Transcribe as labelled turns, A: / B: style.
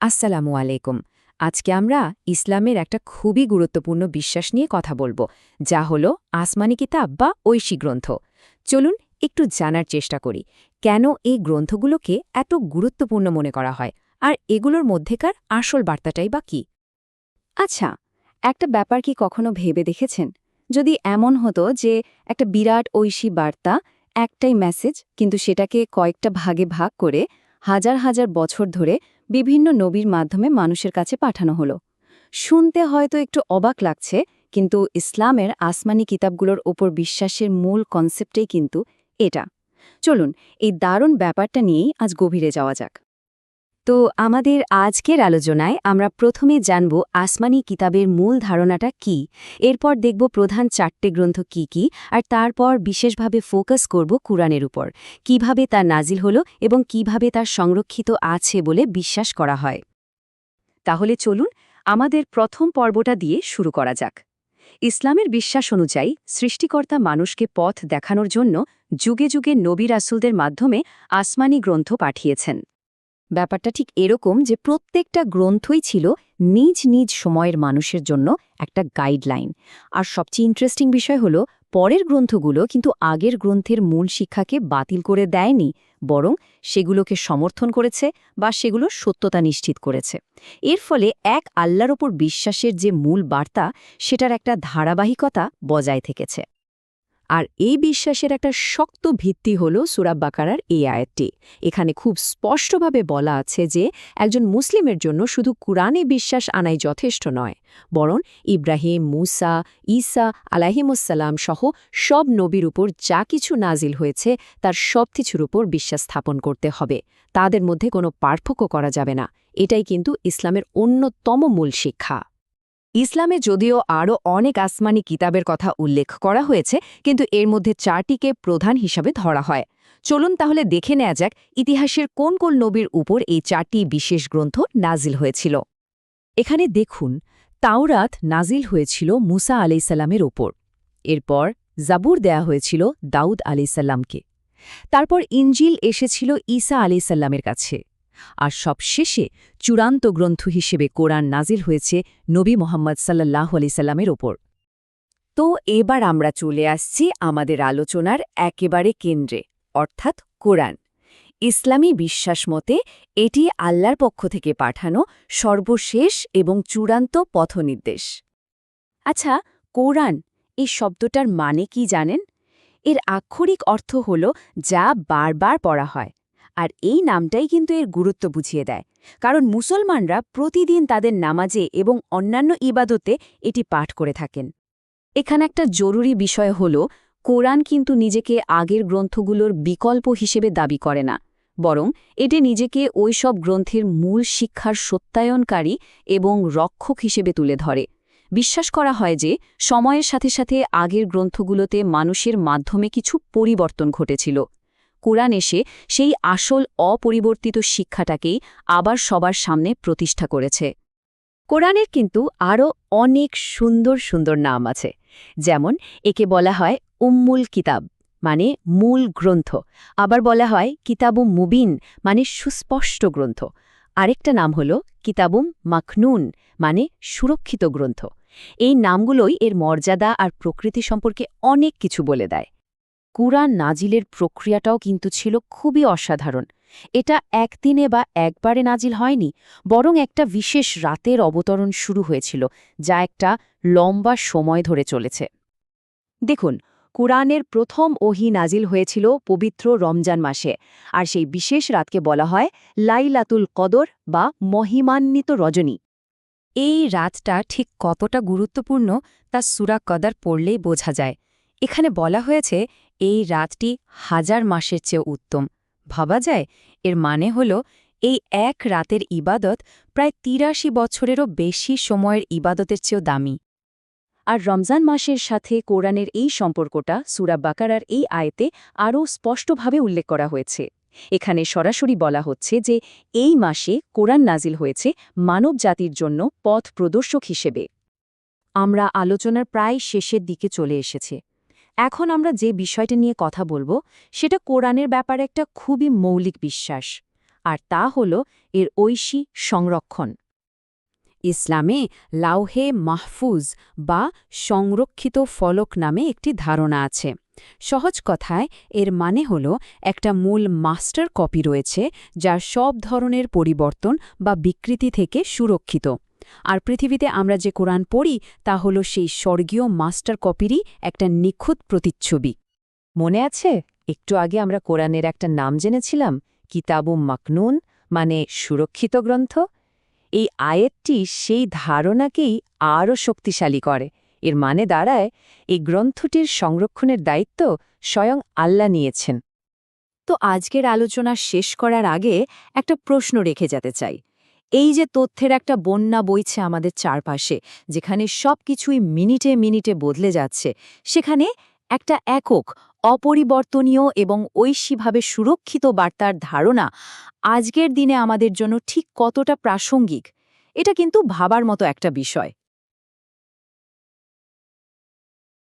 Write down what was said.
A: আসসালামু আলাইকুম। আজকে আমরা ইসলামের একটা খুবই গুরুত্বপূর্ণ বিশ্বাস নিয়ে কথা বলব, যা হলো আসমানি কিতাব বা ঐশী গ্রন্থ। চলুন একটু জানার চেষ্টা করি, কেন এই গ্রন্থগুলোকে এত গুরুত্বপূর্ণ মনে করা হয়, আর এগুলোর মধ্যেকার আসল বার্তাটাই বা কি?
B: আচ্ছা একটা ব্যাপার কি কখনো ভেবে দেখেছেন? যদি এমন হতো যে একটা বিরাট ঐশী বার্তা, একটাই মেসেজ কিন্তু সেটাকে কয়েকটা ভাগে ভাগ করে হাজার হাজার বছর ধরে বিভিন্ন নবীর মাধ্যমে মানুষের কাছে পাঠানো হলো। শুনতে হয়তো একটু অবাক লাগছে, কিন্তু ইসলামের আসমানি কিতাবগুলোর ওপর বিশ্বাসের মূল কনসেপ্টেই কিন্তু এটা। চলুন, এই দারুণ ব্যাপারটা নিয়েই আজ গভীরে যাওয়া যাক। তো আমাদের আজকের আলোচনায় আমরা প্রথমে জানব আসমানি কিতাবের মূল ধারণাটা কি, এরপর দেখব প্রধান চারটে গ্রন্থ কি কি, আর তারপর বিশেষভাবে ফোকাস করব কুরআনের উপর, কীভাবে তা নাজিল হলো এবং কীভাবে তার সংরক্ষিত আছে বলে বিশ্বাস করা হয়। তাহলে চলুন আমাদের প্রথম পর্বটা দিয়ে শুরু করা যাক। ইসলামের বিশ্বাস অনুযায়ী সৃষ্টিকর্তা মানুষকে পথ দেখানোর জন্য যুগে যুগে নবী রাসুলদের মাধ্যমে আসমানি গ্রন্থ পাঠিয়েছেন। ব্যাপারটা ঠিক এরকম যে প্রত্যেকটা গ্রন্থই ছিল নিজ নিজ সময়ের মানুষের জন্য একটা গাইডলাইন আর সবচেয়ে ইন্টারেস্টিং বিষয় হলো, পরের গ্রন্থগুলো কিন্তু আগের গ্রন্থের মূল শিক্ষাকে বাতিল করে দেয়নি, বরং সেগুলোকে সমর্থন করেছে বা সেগুলোর সত্যতা নিশ্চিত করেছে। এর ফলে এক আল্লাহর ওপর বিশ্বাসের যে মূল বার্তা, সেটার একটা ধারাবাহিকতা বজায় থেকেছে। আর এই বিশ্বাসের একটা শক্ত ভিত্তি হল সুরাব বাকারার এই আয়াতটি। এখানে খুব স্পষ্টভাবে বলা আছে যে একজন মুসলিমের জন্য শুধু কুরআনে বিশ্বাস আনাই যথেষ্ট নয়, বরং ইব্রাহিম, মুসা, ঈসা আলাহিমুসাল্লাম সহ সব নবীর উপর যা কিছু নাজিল হয়েছে তার সব কিছুর উপর বিশ্বাস স্থাপন করতে হবে। তাদের মধ্যে কোনো পার্থক্য করা যাবে না। এটাই কিন্তু ইসলামের অন্যতম মূল শিক্ষা। ইসলামে যদিও আরও অনেক আসমানি কিতাবের কথা উল্লেখ করা হয়েছে, কিন্তু এর মধ্যে চারটিকে প্রধান হিসাবে ধরা হয়। চলুন তাহলে দেখে নেওয়া যাক ইতিহাসের কোন কোন নবীর উপর এই চারটি বিশেষ গ্রন্থ নাজিল হয়েছিল। এখানে দেখুন, তাওরাত নাজিল হয়েছিল মুসা আলাইসাল্লামের ওপর এরপর জাবুর দেয়া হয়েছিল দাউদ আলাইসাল্লামকে। তারপর ইঞ্জিল এসেছিল ঈসা আলাইসাল্লামের কাছে। আর সবশেষে চূড়ান্ত গ্রন্থ হিসেবে কোরআন নাজিল হয়েছে নবী মোহাম্মদ সাল্লাহ আলিসাল্লামের ওপর। তো এবার আমরা চলে আসছি আমাদের আলোচনার একেবারে কেন্দ্রে, অর্থাৎ কোরআন। ইসলামী বিশ্বাস মতে এটি আল্লাহর পক্ষ থেকে পাঠানো সর্বশেষ এবং চূড়ান্ত পথনির্দেশ। আচ্ছা কোরআন, এই শব্দটার মানে কি জানেন? এর আক্ষরিক অর্থ হল যা বারবার পড়া হয়। আর এই নামটাই কিন্তু এর গুরুত্ব বুঝিয়ে দেয়। কারণ মুসলমানরা প্রতিদিন তাদের নামাজে এবং অন্যান্য ইবাদতে এটি পাঠ করে থাকেন। এখানে একটা জরুরি বিষয় হল, কোরআন কিন্তু নিজেকে আগের গ্রন্থগুলোর বিকল্প হিসেবে দাবি করে না, বরং এটি নিজেকে ওই সব গ্রন্থের মূল শিক্ষার সত্যায়নকারী এবং রক্ষক হিসেবে তুলে ধরে। বিশ্বাস করা হয় যে, সময়ের সাথে সাথে আগের গ্রন্থগুলোতে মানুষের মাধ্যমে কিছু পরিবর্তন ঘটেছিল। কোরআন এসে সেই আসল অপরিবর্তিত শিক্ষাটাকেই আবার সবার সামনে প্রতিষ্ঠা করেছে। কোরআনের কিন্তু আরও অনেক সুন্দর সুন্দর নাম আছে। যেমন একে বলা হয় উম্মুল কিতাব মানে মূল গ্রন্থ। আবার বলা হয় কিতাবুম মুবিন মানে সুস্পষ্ট গ্রন্থ। আরেকটা নাম হল কিতাবুম মাখনুন মানে সুরক্ষিত গ্রন্থ। এই নামগুলোই এর মর্যাদা আর প্রকৃতি সম্পর্কে অনেক কিছু বলে দেয়। কুরআন নাজিলের প্রক্রিয়াটাও কিন্তু ছিল খুবই অসাধারণ। এটা একদিনে বা একবারে নাজিল হয়নি, বরং একটা বিশেষ রাতের অবতরণ শুরু হয়েছিল, যা একটা লম্বা সময় ধরে চলেছে। দেখুন, কুরআনের প্রথম ওহি নাজিল হয়েছিল পবিত্র রমজান মাসে, আর সেই বিশেষ রাতকে বলা হয় লাইলাতুল কদর বা মহিমান্বিত রজনী। এই রাতটা ঠিক কতটা গুরুত্বপূর্ণ তা সুরা কদার পড়লেই বোঝা যায়। এখানে বলা হয়েছে এই রাতটি হাজার মাসের চেয়ে উত্তম। ভাবা যায়, এর মানে হল এই এক রাতের ইবাদত প্রায় তিরাশি বছরেরও বেশি সময়ের ইবাদতের চেয়েও দামি। আর রমজান মাসের সাথে কোরআনের এই সম্পর্কটা সুরা বাকারার এই আয়তে আরও স্পষ্টভাবে উল্লেখ করা হয়েছে। এখানে সরাসরি বলা হচ্ছে যে এই মাসে কোরআন নাজিল হয়েছে মানব জাতির জন্য পথ প্রদর্শক হিসেবে। আমরা আলোচনার প্রায় শেষের দিকে চলে এসেছে। এখন আমরা যে বিষয়টা নিয়ে কথা বলব, সেটা কোরআনের ব্যাপারে একটা খুবই মৌলিক বিশ্বাস,
A: আর তা হল এর ঐশী সংরক্ষণ। ইসলামে লাউহে মাহফুজ বা সংরক্ষিত ফলক নামে একটি ধারণা আছে। সহজ কথায়, এর মানে হল একটা মূল মাস্টার কপি রয়েছে, যার সব ধরনের পরিবর্তন বা বিকৃতি থেকে সুরক্ষিত। আর পৃথিবীতে আমরা যে কোরআন পড়ি, তা হল সেই স্বর্গীয় মাস্টার কপিরই একটা নিখুঁত প্রতিচ্ছবি। মনে আছে? একটু আগে আমরা কোরআনের একটা নাম জেনেছিলাম, কিতাবু মাকনুন মানে সুরক্ষিত গ্রন্থ। এই আয়েতটি সেই ধারণাকেই আরও শক্তিশালী করে। এর মানে দাঁড়ায়, এই গ্রন্থটির সংরক্ষণের দায়িত্ব স্বয়ং আল্লাহ নিয়েছেন।
B: তো আজকের আলোচনা শেষ করার আগে একটা প্রশ্ন রেখে যেতে চাই। এই যে তথ্যের একটা বন্যা বইছে আমাদের চারপাশে, যেখানে সব কিছুই মিনিটে মিনিটে বদলে যাচ্ছে, সেখানে একটা একক, অপরিবর্তনীয় এবং ঐশীভাবে সুরক্ষিত বার্তার ধারণা আজকের দিনে আমাদের জন্য ঠিক কতটা প্রাসঙ্গিক, এটা কিন্তু ভাবার মতো একটা বিষয়।